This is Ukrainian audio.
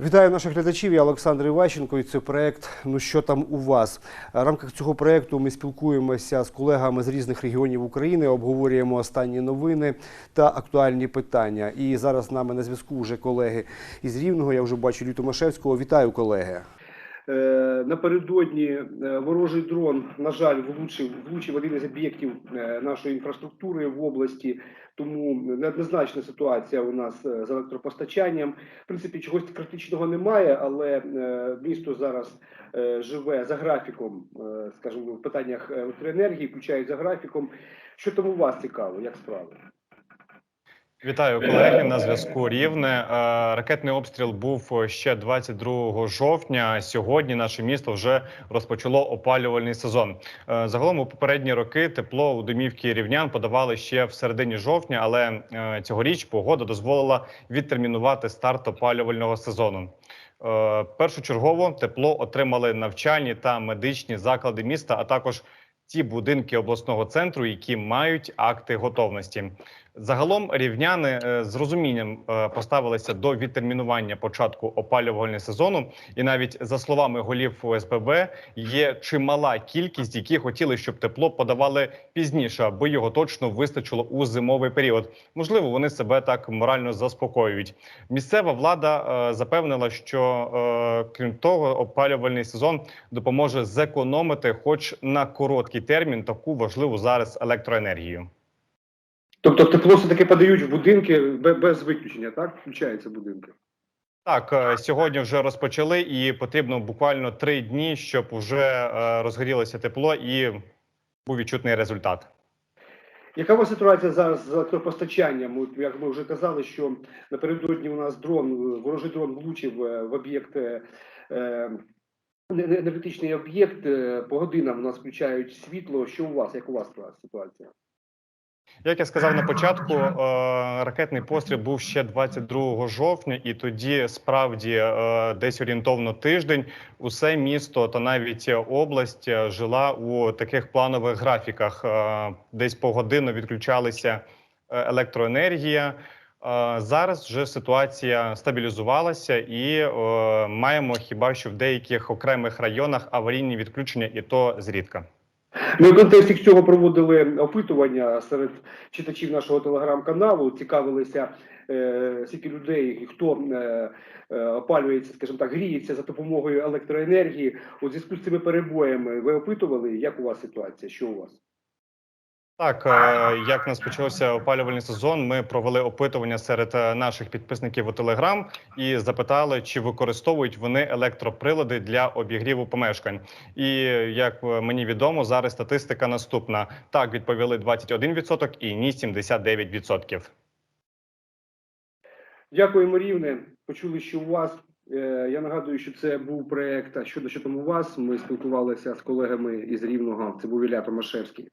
Вітаю наших глядачів. Я Олександр Іващенко. І це проект Ну що там у вас? В рамках цього проекту ми спілкуємося з колегами з різних регіонів України, обговорюємо останні новини та актуальні питання. І зараз з нами на зв'язку вже колеги із Рівного. Я вже бачу лютомашевського. Вітаю, колеги. Е, Напередодні е, ворожий дрон, на жаль, влучив, влучив один із об'єктів е, нашої інфраструктури в області. Тому неоднозначна ситуація у нас з електропостачанням. В принципі, чогось критичного немає, але місто зараз живе за графіком, скажімо, в питаннях електроенергії, включають за графіком. Що там у вас цікаво, як справи? Вітаю колеги на зв'язку Рівне. Е, Ракетний обстріл був ще 22 жовтня. Сьогодні наше місто вже розпочало опалювальний сезон. Е, Загалом у попередні роки тепло у домівки рівнян подавали ще в середині жовтня, але е, цьогоріч погода дозволила відтермінувати старт опалювального сезону. Е, Першочергово тепло отримали навчальні та медичні заклади міста, а також ті будинки обласного центру, які мають акти готовності. Загалом рівняни е, з розумінням е, поставилися до відтермінування початку опалювального сезону, і навіть за словами голів ОСББ є чимала кількість, які хотіли, щоб тепло подавали пізніше, аби його точно вистачило у зимовий період. Можливо, вони себе так морально заспокоюють. Місцева влада е, запевнила, що крім того, опалювальний сезон допоможе зекономити, хоч на короткий термін, таку важливу зараз електроенергію. Тобто тепло все таки подають в будинки без виключення, так? Включаються будинки. Так, е, сьогодні вже розпочали, і потрібно буквально три дні, щоб вже е, розгорілося тепло і був відчутний результат. Яка у вас ситуація зараз з електропостачанням? Як ми вже казали, що напередодні у нас дрон, е, ворожий дрон влучив в об'єкт, не- не- енергетичний об'єкт. По годинам у нас включають світло. Що у вас? Як у вас ситуація? Як я сказав на початку, е, ракетний постріл був ще 22 жовтня, і тоді справді е, десь орієнтовно тиждень усе місто та навіть область е, жила у таких планових графіках. Десь погодинно відключалися е, електроенергія. Зараз вже ситуація стабілізувалася, і маємо хіба що в деяких окремих районах аварійні відключення, і то зрідка. Ми в контексті цього проводили опитування серед читачів нашого телеграм-каналу. Цікавилися е, скільки людей і хто е, е, опалюється, скажімо так, гріється за допомогою електроенергії. У зв'язку з цими перебоями ви опитували, як у вас ситуація? Що у вас? Так, е, як нас почався опалювальний сезон, ми провели опитування серед е, наших підписників у Телеграм і запитали, чи використовують вони електроприлади для обігріву помешкань. І як е, мені відомо, зараз статистика наступна: так відповіли 21% і ні 79%. Дякуємо, рівне. Почули, що у вас. Я нагадую, що це був проект «А щодо що там у вас. Ми спілкувалися з колегами із Рівного. Це був Ілля Томашевський.